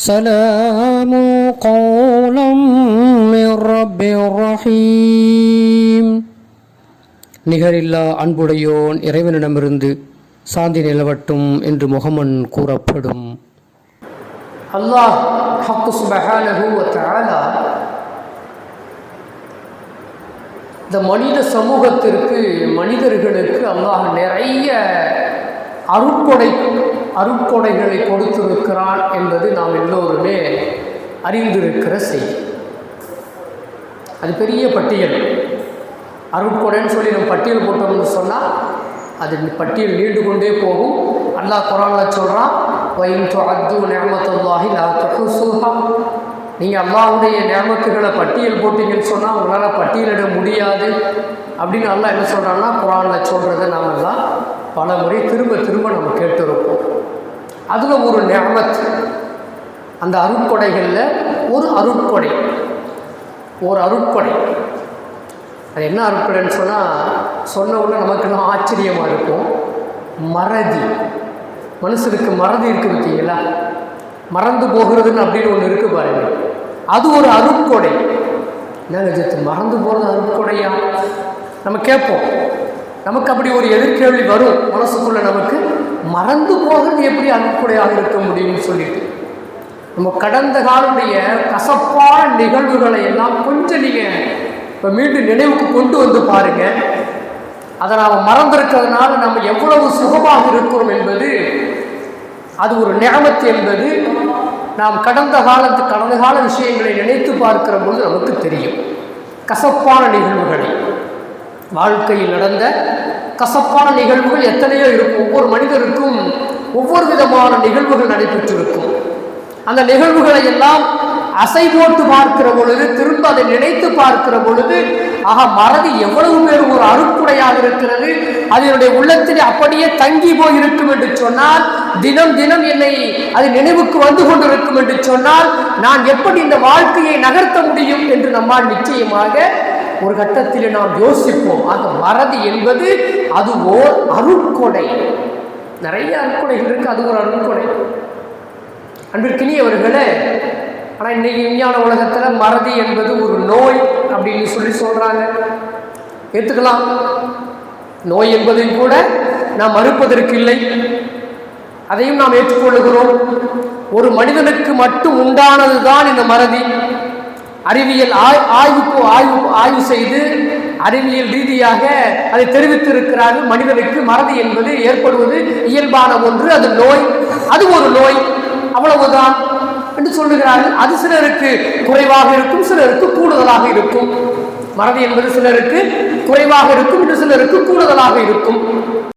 سلام قولا من رب رحيم நிகரில்லா அன்புடையோன் இறைவனிடமிருந்து சாந்தி நிலவட்டும் என்று முகமன் கூறப்படும் அல்லாஹ் ஹக்கு சுபஹானஹு வ தஆலா இந்த மனித சமூகத்திற்கு மனிதர்களுக்கு அல்லாஹ் நிறைய அருட்கொடை அருட்கொடைகளை கொடுத்திருக்கிறான் என்பது நாம் எல்லோருமே அறிந்திருக்கிற செய்தி. அது பெரிய பட்டியல். அருட்கொடைன்னு சொல்லி நம்ம பட்டியல் போட்டோம்னு சொன்னால் அது பட்டியல் நீண்டு கொண்டே போகும். அல்லாஹ் குரானில் சொல்கிறான் வயின் அத்து நேமத்தாகி லா சுகம் நீங்கள் அல்லாவுடைய நேமத்துகளை பட்டியல் போட்டீங்கன்னு சொன்னால் உங்களால் பட்டியலிட முடியாது. அப்படின்னு அல்லாஹ் என்ன சொல்கிறான்னா குரானில் சொல்கிறத நாம் எல்லாம் பல முறை திரும்ப திரும்ப நம்ம கேட்டிருப்போம் அதில் ஒரு நியமத். அந்த அருட்கொடைகளில் ஒரு அருட்கொடை. ஒரு அருட்கொடை. அது என்ன அருட்கொடைன்னு சொன்னால் சொன்ன உடனே நமக்கெல்லாம் ஆச்சரியமாக இருக்கும். மறதி. மனுஷனுக்கு மறதி இருக்குது பார்த்தீங்களா மறந்து போகிறதுன்னு அப்படின்னு ஒன்று இருக்குது பாருங்கள் அது ஒரு அருட்கொடை. என்னங்க ஜித்து மறந்து போகிறது அருட்கொடையா? நம்ம கேட்போம். நமக்கு அப்படி ஒரு எதிர்கேள்வி வரும் மனசுக்குள்ளே நமக்கு. மறந்து போகிறது எப்படி அன்புடையாக இருக்க முடியும்னு சொல்லிட்டு. நம்ம கடந்த காலுடைய கசப்பான நிகழ்வுகளை எல்லாம் கொஞ்சம் நீங்கள் இப்போ மீண்டும் நினைவுக்கு கொண்டு வந்து பாருங்கள் அதை நாம் மறந்திருக்கிறதுனால நம்ம எவ்வளவு சுகமாக இருக்கிறோம் என்பது அது ஒரு நியமத்து என்பது நாம் கடந்த காலத்து கடந்த கால விஷயங்களை நினைத்து பார்க்கிற பொழுது நமக்கு தெரியும். கசப்பான நிகழ்வுகளை. வாழ்க்கையில் நடந்த கசப்பான நிகழ்வுகள் எத்தனையோ இருக்கும். ஒவ்வொரு மனிதருக்கும் ஒவ்வொரு விதமான நிகழ்வுகள் நடைபெற்றிருக்கும். அந்த நிகழ்வுகளை எல்லாம் அசை போட்டு பார்க்கிற பொழுது திரும்ப அதை நினைத்து பார்க்கிற பொழுது ஆக மறதி எவ்வளவு பேர் ஒரு அருப்புடையாக இருக்கிறது. அதனுடைய உள்ளத்தில் அப்படியே தங்கி போய் இருக்கும் என்று சொன்னால் தினம் தினம் என்னை அது நினைவுக்கு வந்து கொண்டிருக்கும் என்று சொன்னால் நான் எப்படி இந்த வாழ்க்கையை நகர்த்த முடியும் என்று நம்மால் நிச்சயமாக ஒரு கட்டத்தில் நாம் யோசிப்போம். அந்த மறதி என்பது அது ஓர் அருட்கொடை. நிறைய அருட்கொடைகள் இருக்கு அது ஒரு அருட்கொடை. அன்பிற்கினியவர்களே ஆனால் இன்னைக்கு விஞ்ஞான உலகத்தில் மறதி என்பது ஒரு நோய் அப்படின்னு சொல்லி சொல்கிறாங்க ஏற்றுக்கலாம் நோய் என்பதையும் கூட நாம் மறுப்பதற்கு இல்லை. அதையும் நாம் ஏற்றுக்கொள்ளுகிறோம். ஒரு மனிதனுக்கு மட்டும் உண்டானது தான் இந்த மறதி. அறிவியல் ஆய் ஆய்வு ஆய்வு ஆய்வு செய்து அறிவியல் ரீதியாக அதை தெரிவித்திருக்கிறார்கள் மனிதனுக்கு மறதி என்பது ஏற்படுவது இயல்பான ஒன்று அது நோய் அது ஒரு நோய் அவ்வளவுதான் என்று சொல்லுகிறார்கள். அது சிலருக்கு குறைவாக இருக்கும் சிலருக்கு கூடுதலாக இருக்கும். மறதி என்பது சிலருக்கு குறைவாக இருக்கும் என்று சிலருக்கு கூடுதலாக இருக்கும்.